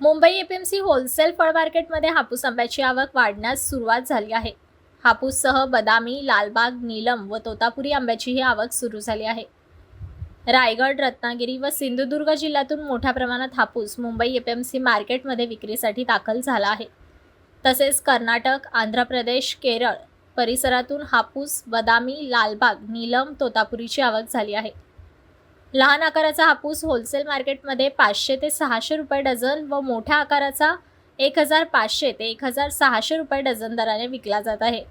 Mumbai APMC wholesale फळ मार्केटमध्ये हापूस आंब्याची आवक वाढण्यास सुरुवात झाली आहे. हापूससह बदामी लालबाग नीलम व तोतापुरी आंब्याचीही आवक सुरू झाली आहे. रायगड रत्नागिरी व सिंधुदुर्ग जिल्ह्यातून मोठ्या प्रमाणात हापूस मुंबई एपीएमसी मार्केटमध्ये विक्रीसाठी दाखल झाला आहे. तसेच कर्नाटक आंध्र प्रदेश केरळ परिसरातून हापूस बदामी लालबाग नीलम तोतापुरीची आवक झाली आहे. लहान आकाराचा हापूस होलसेल मार्केटमध्ये पाचशे ते सहाशे रुपये डझन व मोठ्या आकाराचा एक हजार पाचशे ते एक हजार सहाशे रुपये डझन दराने विकला जात आहे.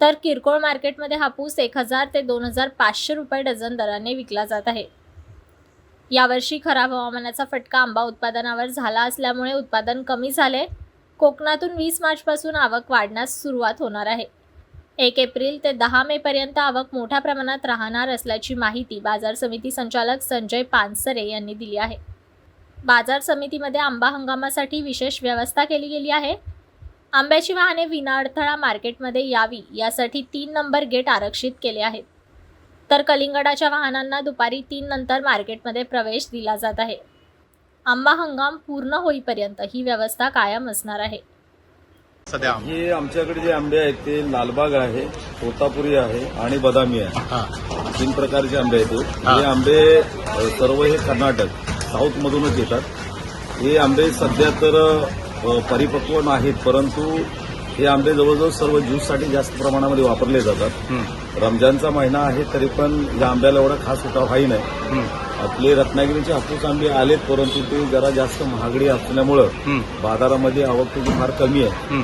तर किरकोळ मार्केटमध्ये हापूस एक हजार ते दोन हजार पाचशे रुपये डझन दराने विकला जात आहे. यावर्षी खराब हवामानाचा फटका आंबा उत्पादनावर झाला असल्यामुळे उत्पादन कमी झाले. कोकणातून वीस मार्चपासून आवक वाढण्यास सुरुवात होणार आहे. एक एप्रिल ते दहा मेपर्यंत आवक मोठ्या प्रमाणात राहणार असल्याची माहिती बाजार समिती संचालक संजय पानसरे यांनी दिली आहे. बाजार समितीमध्ये आंबा हंगामासाठी विशेष व्यवस्था केली गेली आहे. आंब्याची वाहने विनाअडथळा मार्केटमध्ये यावी यासाठी तीन नंबर गेट आरक्षित केले आहेत. तर कलिंगडाच्या वाहनांना दुपारी तीन नंतर मार्केटमध्ये प्रवेश दिला जात आहे. आंबा हंगाम पूर्ण होईपर्यंत ही व्यवस्था कायम असणार आहे. सध्या हे आमच्याकडे जे आंबे आहेत ते लालबाग आहे तोतापुरी आहे आणि बदामी आहे. हा. तीन प्रकारचे आंबे आहेत हे. आंबे सर्व हे कर्नाटक साऊथ मधूनच येतात. हे आंबे सध्या तर परिपक्व नाहीत परंतु हे आंबे जवळजवळ सर्व ज्यूससाठी जास्त प्रमाणामध्ये वापरले जातात. रमजानचा महिना आहे तरी पण या आंब्याला एवढा खास उठाव हाही नाही. आपले रत्नागिरीचे हापूस आंबे आलेत परंतु ते जरा जास्त महागडी असल्यामुळं बाजारामध्ये आवक त्याची फार कमी आहे.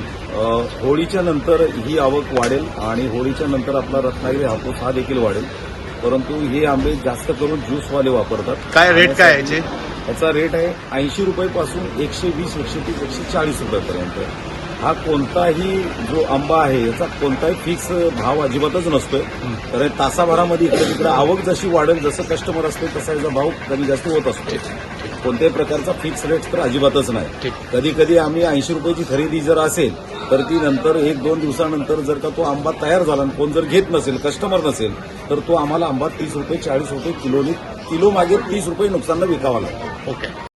होळीच्या नंतर ही आवक वाढेल आणि होळीच्या नंतर आपला रत्नागिरी हापूस हा देखील वाढेल. परंतु हे आंबे जास्त करून ज्यूसवाले वापरतात. काय रेट काय याचे याचा? रेट आहे ऐंशी रुपयापासून एकशे वीस एकशे तीस एकशे चाळीस रुपयापर्यंत. हा कोणताही जो आंबा आहे याचा कोणताही फिक्स भाव अजिबातच नसतोय. तर तासाभरामध्ये इकडे तिकडे आवक जशी वाढेल जसं कस्टमर असते तसा याचा भाव कमी जास्त होत असतो. कोणत्याही प्रकारचा फिक्स रेट तर अजिबातच नाही. कधी कधी आम्ही ऐंशी रुपयाची खरेदी जर असेल तर ती नंतर एक दोन दिवसानंतर जर का तो आंबा तयार झाला आणि कोण जर घेत नसेल कस्टमर नसेल तर तो आम्हाला आंबा तीस रुपये चाळीस रुपये किलोनी किलो मागे तीस रुपये नुकसानला विकावा लागतो. ओके.